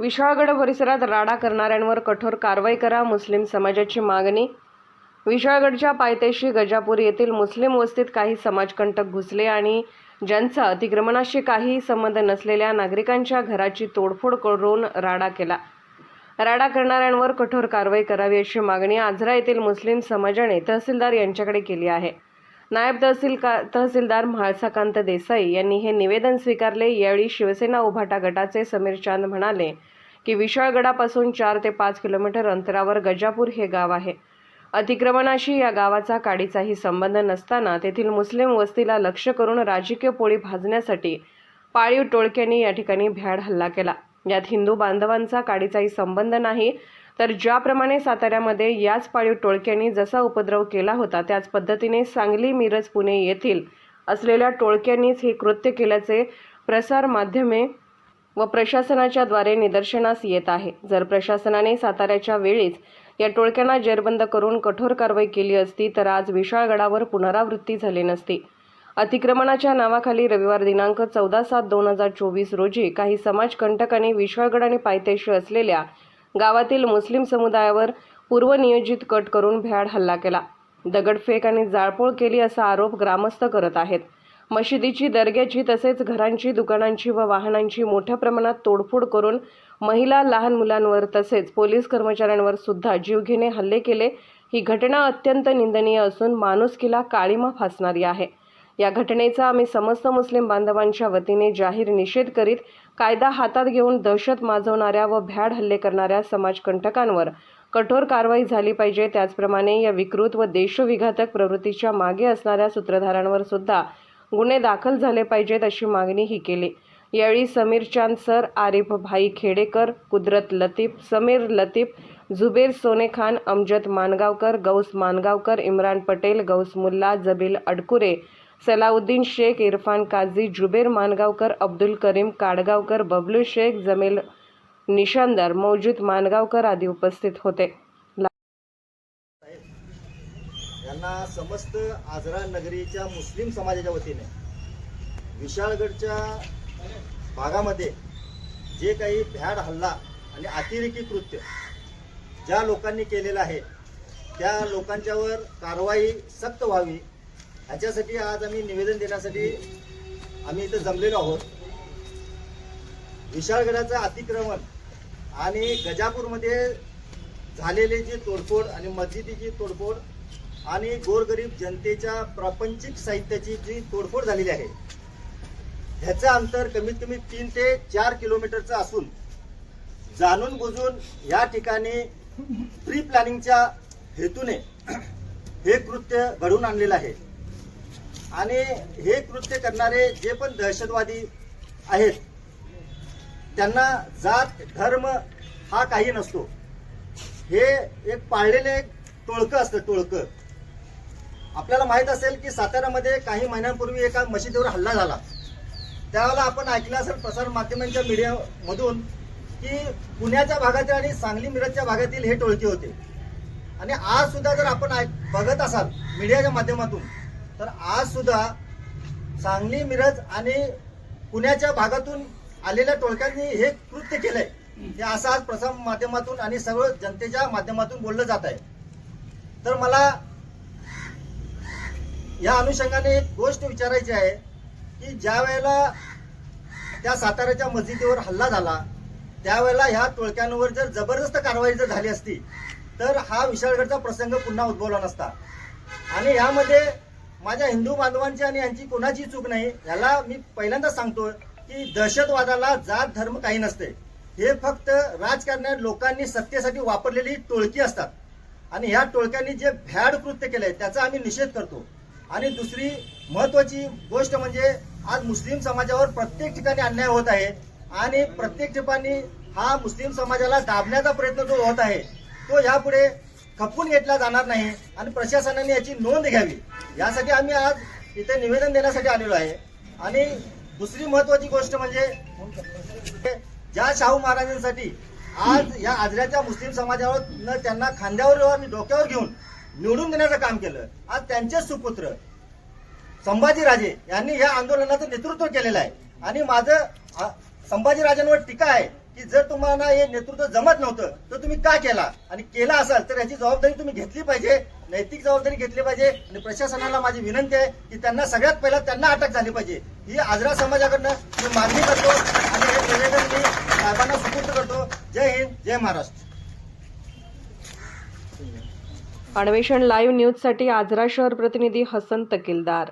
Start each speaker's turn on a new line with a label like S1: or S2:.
S1: विशाळगड परिसरात राडा करणाऱ्यांवर कठोर कारवाई करा मुस्लिम समाजाची मागणी. विशाळगडच्या पायथ्याशी गजापूर येथील मुस्लिम वस्तीत काही समाजकंटक घुसले आणि ज्यांचा अतिक्रमणाशी काही संबंध नसलेल्या नागरिकांच्या घराची तोडफोड करून राडा केला. राडा करणाऱ्यांवर कठोर कारवाई करावी अशी मागणी आजरा येथील मुस्लिम समाजाने तहसीलदार यांच्याकडे केली आहे. नायब तहसील का तहसीलदार म्हाळसाकांत देसाई यांनी हे निवेदन स्वीकारले. यावेळी शिवसेना उभाटा गटाचे समीर चांद म्हणाले की विशाळगडापासून चार ते पाच किलोमीटर अंतरावर गजापूर हे गाव आहे. अतिक्रमणाशी या गावाचा काडीचाही संबंध नसताना तेथील मुस्लिम वस्तीला लक्ष करून राजकीय पोळी भाजण्यासाठी पाळीव टोळक्यांनी या ठिकाणी भ्याड हल्ला केला. यात हिंदू बांधवांचा काडीचाही संबंध नाही तर ज्याप्रमाणे साताऱ्यामध्ये याच पाळीव टोळक्यांनी जसा उपद्रव केला होता त्याच पद्धतीने सांगली मिरज पुणे येथील असलेल्या टोळक्यांनीच हे कृत्य केल्याचे प्रसार माध्यमे व प्रशासनाच्या द्वारे निदर्शनास येत आहे. जर प्रशासनाने साताऱ्याच्या वेळीच या टोळक्यांना जेरबंद करून कठोर कारवाई केली असती तर आज विशाळगडावर पुनरावृत्ती झाली नसती. अतिक्रमणाच्या नावाखाली रविवार दिनांक चौदा सात दोन हजार चोवीस रोजी काही समाजकंटकांनी विशाळगड आणि पायथ्याशी असलेल्या गावातील मुस्लिम समुदायावर पूर्वनियोजित कट करून भ्याड हल्ला केला. दगडफेक आणि जाळपोळ केली असा आरोप ग्रामस्थ करत आहेत. मशिदीची दर्ग्याची तसेच घरांची दुकानांची व वाहनांची मोठ्या प्रमाणात तोडफोड करून महिला लहान मुलांवर तसेच पोलीस कर्मचाऱ्यांवर सुद्धा जीवघेणे हल्ले केले ही घटना अत्यंत निंदनीय असून माणुसकीला काळीमा फासणारी आहे. या घटनेचा आम्ही समस्त मुस्लिम बांधवांच्या वतीने जाहीर निषेध करीत कायदा हातात घेऊन दहशत माजवणाऱ्या व भ्याड हल्ले करणाऱ्या समाजकंटकांवर कठोर कारवाई झाली पाहिजे. त्याचप्रमाणे या विकृत व देशविघातक प्रवृत्तीच्या मागे असणाऱ्या सूत्रधारांवर सुद्धा गुन्हे दाखल झाले पाहिजेत अशी मागणी ही केली. यावेळी समीर चांद सर आरिफ भाई खेडेकर कुदरत लतीफ समीर लतीफ झुबेर सोने खान अमजद मानगावकर गौस मानगावकर इम्रान पटेल गौस मुल्ला जबील अडकुरे सलाउद्दीन शेख इरफान काझी जुबेर मानगावकर अब्दुल करीम काडगावकर बबलू शेख जमील निशांदर मौजूद मानगावकर आदी उपस्थित होते.
S2: त्यांना समस्त आजरा नगरीच्या मुस्लिम समाजाच्या वतीने विशाळगडच्या भागामध्ये जे काही भ्याड हल्ला आणि अतिरेकी कृत्य ज्या लोकांनी केलेलं आहे त्या लोकांच्यावर कारवाई सक्त व्हावी ह्याच्यासाठी आज आम्ही निवेदन देण्यासाठी आम्ही इथं जमलेलो आहोत. विशाळगडाचं अतिक्रमण आणि गजापूरमध्ये झालेले जी तोडफोड आणि मस्जिदीची तोडफोड आणि गोरगरीब जनतेच्या प्रापंचिक साहित्याची जी तोडफोड झालेली आहे ह्याचं अंतर कमीत कमी तीन ते चार किलोमीटरचं असून जाणून बुजून या ठिकाणी प्री प्लॅनिंगच्या हेतूने हे कृत्य घडून आणलेलं आहे. आणि हे कृत्य करणारे जे पण दहशतवादी आहेत त्यांना जात धर्म हा काही नसतो. हे एक पाळलेले एक टोळकं असतं टोळकं. आपल्याला माहीत असेल की साताऱ्यामध्ये काही महिन्यांपूर्वी एका मशिदीवर हल्ला झाला. त्यावेळेला आपण ऐकलं असेल प्रसार माध्यमांच्या मीडियामधून की पुण्याच्या भागातील आणि सांगली मिरजच्या भागातील हे टोळके होते. आणि आज सुद्धा जर आपण ऐक- बघत असाल मीडियाच्या माध्यमातून तर आज सुद्धा सांगली मिरज आणि पुण्याच्या भागातून आलेल्या टोळक्यांनी हे कृत्य केलंय. हे असं आज प्रसार माध्यमातून आणि सर्व जनतेच्या माध्यमातून बोललं जात आहे. तर मला या अनुषंगाने एक गोष्ट विचारायची आहे की ज्या वेळेला त्या साताऱ्याच्या मस्जिदीवर हल्ला झाला त्यावेळेला ह्या टोळक्यांवर जर जबरदस्त कारवाई जर झाली असती तर हा विशाळगडचा प्रसंग पुन्हा उद्भवला नसता. आणि यामध्ये माझ्या हिंदू बांधवांची आणि यांची कोणाची चूक नाही याला मी पहिल्यांदाच सांगतो की दहशतवादाला जात धर्म काही नसते. हे फक्त राजकारण्या लोकांनी सत्तेसाठी वापरलेली टोळकी असतात. आणि ह्या टोळक्यांनी जे भ्याड कृत्य केलंय त्याचा आम्ही निषेध करतो. आणि दुसरी महत्वाची गोष्ट म्हणजे आज मुस्लिम समाजावर प्रत्येक ठिकाणी अन्याय होत आहे. आणि प्रत्येक ठिकाणी हा मुस्लिम समाजाला दाबण्याचा प्रयत्न जो होत आहे तो यापुढे खपून घेतला जाणार नाही आणि प्रशासनाने याची नोंद घ्यावी. यासाठी आम्ही आज इथे निवेदन देण्यासाठी आलेलो आहे. आणि दुसरी महत्वाची गोष्ट म्हणजे ज्या शाहू महाराजांसाठी आज या आजऱ्याच्या मुस्लिम समाजावर न त्यांना खांद्यावर आणि डोक्यावर घेऊन निवडून देण्याचं काम केलं. आज त्यांचेच सुपुत्र संभाजीराजे यांनी या आंदोलनाचं नेतृत्व केलेलं आहे. आणि माझं संभाजीराजांवर टीका आहे की जर तुम्हाला हे नेतृत्व जमत नव्हतं तर तुम्ही का केला? आणि केला असाल तर याची जबाबदारी तुम्ही घेतली पाहिजे नैतिक जबाबदारी घेतली पाहिजे. आणि प्रशासनाला माझी विनंती आहे की त्यांना सगळ्यात पहिला त्यांना अटक झाली पाहिजे. ही आजरा समाजाकडनं मी मागणी करतो आणि हे निवेदन मी साहेबांना सुपूर्द करतो. जय हिंद जय महाराष्ट्र.
S1: अन्वेषण लाईव्ह न्यूजसाठी आजरा शहर प्रतिनिधी हसन तकीलदार